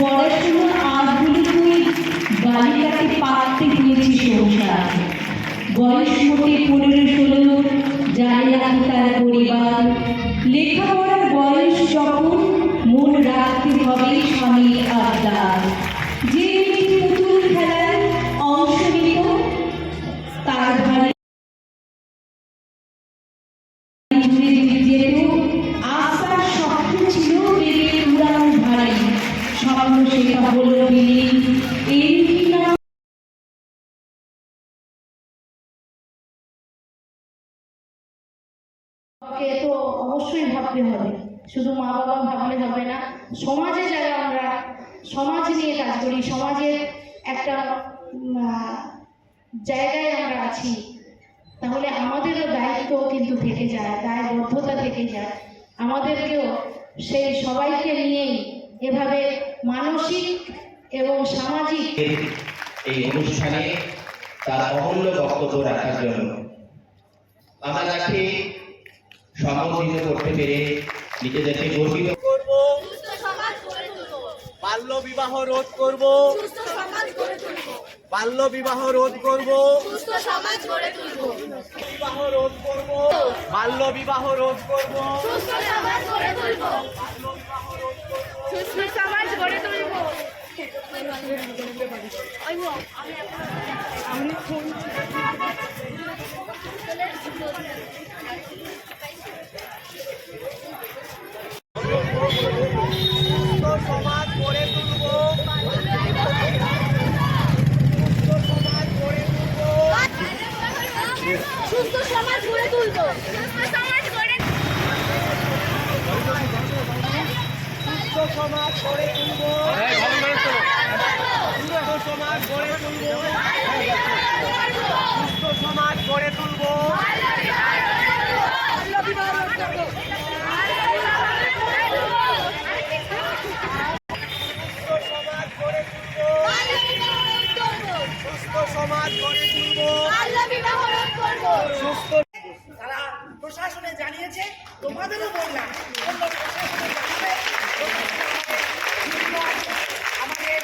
পড়াশুনো আজগুলি তুই বালিকাকে পাততে হয়েছি সংসার বয়স মোটে পনেরো ষোলো, জানে রাখি তার পরিবার। লেখাপড়ার বয়স যখন মন রাখতে হবে স্বামীর আবদার। যে পুতুল খেলায় অংশ নিত, তার ভারে স্বপ্ন সেটা হলো বিলীন এই কিনা কে তো অবশ্যই ভাবতে হবে শুধু মা বাবা ভাবলে হবে না সমাজে যারা আমরা সমাজ নিয়ে কাজ করি সমাজের একটা জায়গায় আমরা আছি তাহলে আমাদেরও দায়িত্ব কিন্তু থেকে যায় দায়বদ্ধতা থেকে যায় আমাদেরকেও সেই সবাইকে নিয়েই এভাবে মানসিক এবং সামাজিক এই অনুষ্ঠানে তার অমূল্য বক্তব্য রাখার জন্য আমরা তাকে সম্বোধিত করতে পেরে নিজেদেরকে গর্বিত করব বাল্য বিবাহ রোধ করব। বাল্য বিবাহ রোধ করব। বিবাহ রোধ করব বাল্য বিবাহ রোধ করব সুস্থ সমাজ গড়ে তুলব সুস্থ সমাজ গড়ে তুলব সুস্থ সমাজ গড়ে তুলবো সুস্থ সমাজ গড়ে তুলব সুস্থ সমাজ গড়ে তুলব সুস্থ সমাজ গড়ে তুলব সুস্থ সমাজ গড়ে তুলব সুস্থ সমাজ গড়ে তুলব সুস্থ তারা প্রশাসনে জানিয়েছে তোমাদেরও বললাম তোমরা প্রশাসনে জানাবে আমাদের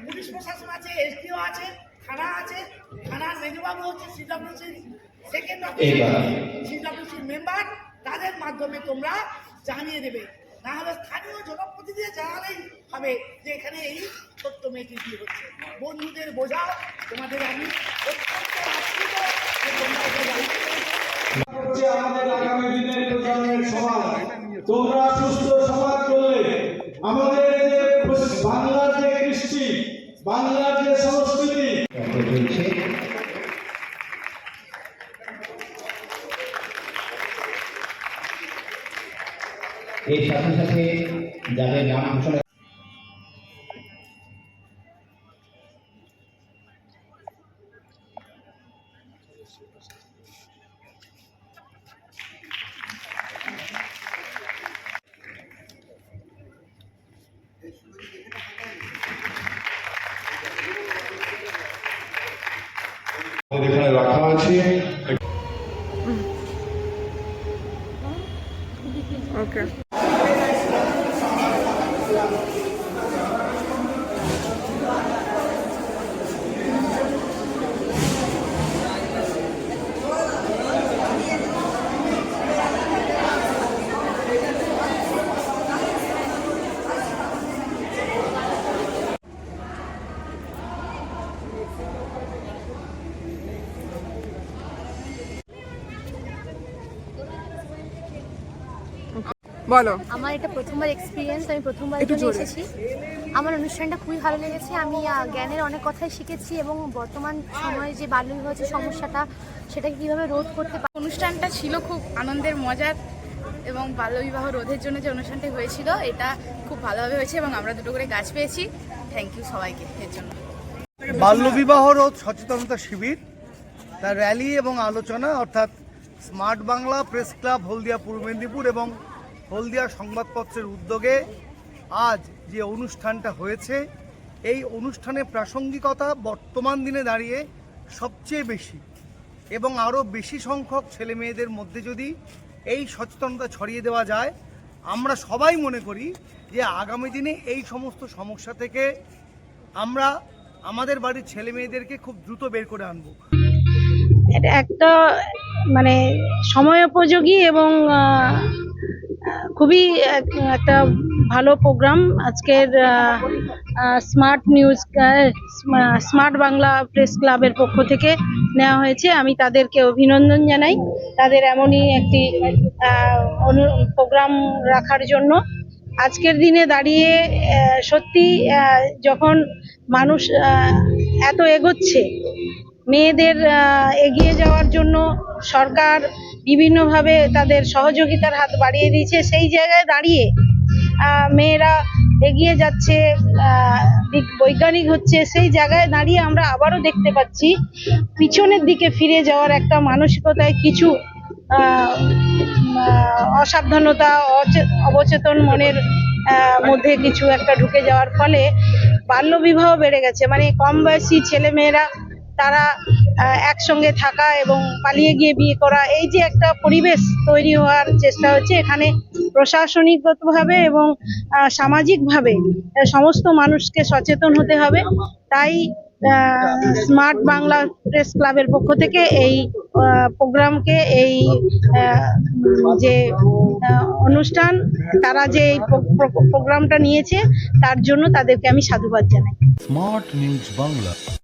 পুলিশ প্রশাসন আছে এসডিও আছে থানা আছে থানার মেজবাবু হচ্ছে সিডব্লিউসি সেকেন্ড এবার। সিডব্লিউসি মেম্বার তাদের মাধ্যমে তোমরা জানিয়ে দেবে না হলে স্থানীয় জনপ্রতিনিধি জানালেই হবে যে এখানে এই সত্য মেয়েটি বিয়ে হচ্ছে বন্ধুদের বোঝাও তোমাদের আমি অত্যন্ত আশ্রিত যে তোমরা এটা জানতে পেরেছ। হচ্ছে আমাদের আগামী দিনের প্রজন্মের সমাজ তোমরা সুস্থ সমাজ করলে আমাদের এই যে বাংলার যে কৃষ্টি বাংলার যে সংস্কৃতি চলছে এর সাথে সাথে যাদের নাম ঘোষণা রাখা আছে বলো। আমার এটা প্রথমবার এক্সপিরিয়েন্স আমি প্রথমবারের জন্য এসেছি। আমার অনুষ্ঠানটা খুবই ভালো লেগেছে। আমি জ্ঞানের অনেক কথাই শিখেছি এবং বর্তমান সময়ে যে বাল্যবিবাহ যে সমস্যাটা সেটাকে কীভাবে রোধ করতে পারি অনুষ্ঠানটা ছিল খুব আনন্দের মজার এবং বাল্যবিবাহ রোধের জন্য যে অনুষ্ঠানটি হয়েছিল এটা খুব ভালোভাবে হয়েছে এবং আমরা দুটো করে গাছ পেয়েছি। থ্যাংক ইউ সবাইকে এর জন্য। বাল্যবিবাহ রোধ সচেতনতা শিবির তার র্যালি এবং আলোচনা অর্থাৎ smart Bangla press club Haldia Purba Medinipur এবং হলদিয়া সংবাদপত্রের উদ্যোগে আজ যে অনুষ্ঠানটা হয়েছে এই অনুষ্ঠানের প্রাসঙ্গিকতা বর্তমান দিনে দাঁড়িয়ে সবচেয়ে বেশি এবং আরও বেশি সংখ্যক ছেলে মেয়েদের মধ্যে যদি এই সচেতনতা ছড়িয়ে দেওয়া যায় আমরা সবাই মনে করি যে আগামী দিনে এই সমস্ত সমস্যা থেকে আমরা আমাদের বাড়ির ছেলে মেয়েদেরকে খুব দ্রুত বের করে আনব। এটা একটা মানে সময়োপযোগী এবং আহ, খুবই এক- একটা ভালো প্রোগ্রাম আজকের smart news smart Bangla press ক্লাবের পক্ষ থেকে নেওয়া হয়েছে। আমি তাদেরকে অভিনন্দন জানাই। তাদের এমনই একটি প্রোগ্রাম রাখার জন্য। আজকের দিনে দাঁড়িয়ে সত্যি যখন মানুষ এত এগোচ্ছে মেয়েদের এগিয়ে যাওয়ার জন্য সরকার বিভিন্নভাবে তাদের সহযোগিতার হাত বাড়িয়ে দিয়েছে। সেই জায়গায় দাঁড়িয়ে মেয়েরা এগিয়ে যাচ্ছে বৈজ্ঞানিক হচ্ছে, সেই জায়গায় দাঁড়িয়ে আমরা আবারও দেখতে পাচ্ছি, পিছনের দিকে ফিরে যাওয়ার একটা মানসিকতায় কিছু অসাবধানতা অবচেতন মনের মধ্যে কিছু একটা ঢুকে যাওয়ার ফলে বাল্যবিবাহ বেড়ে গেছে। মানে কম বয়সী ছেলে মেয়েরা তারা একসঙ্গে থাকা এবং পালিয়ে গিয়ে বিয়ে করা, এই যে একটা পরিবেশ তৈরি হওয়ার চেষ্টা হচ্ছে এখানে প্রশাসনিকগতভাবে এবং সামাজিকভাবে সমস্ত মানুষকে সচেতন হতে হবে। তাই স্মার্ট বাংলা প্রেস ক্লাবের পক্ষ থেকে এই প্রোগ্রামকে, এই যে অনুষ্ঠান, তারা যে এই প্রো- প্রো- প্রোগ্রামটা নিয়েছে, তার জন্য তাদেরকে আমি সাধুবাদ জানাই। Smart news Bangla.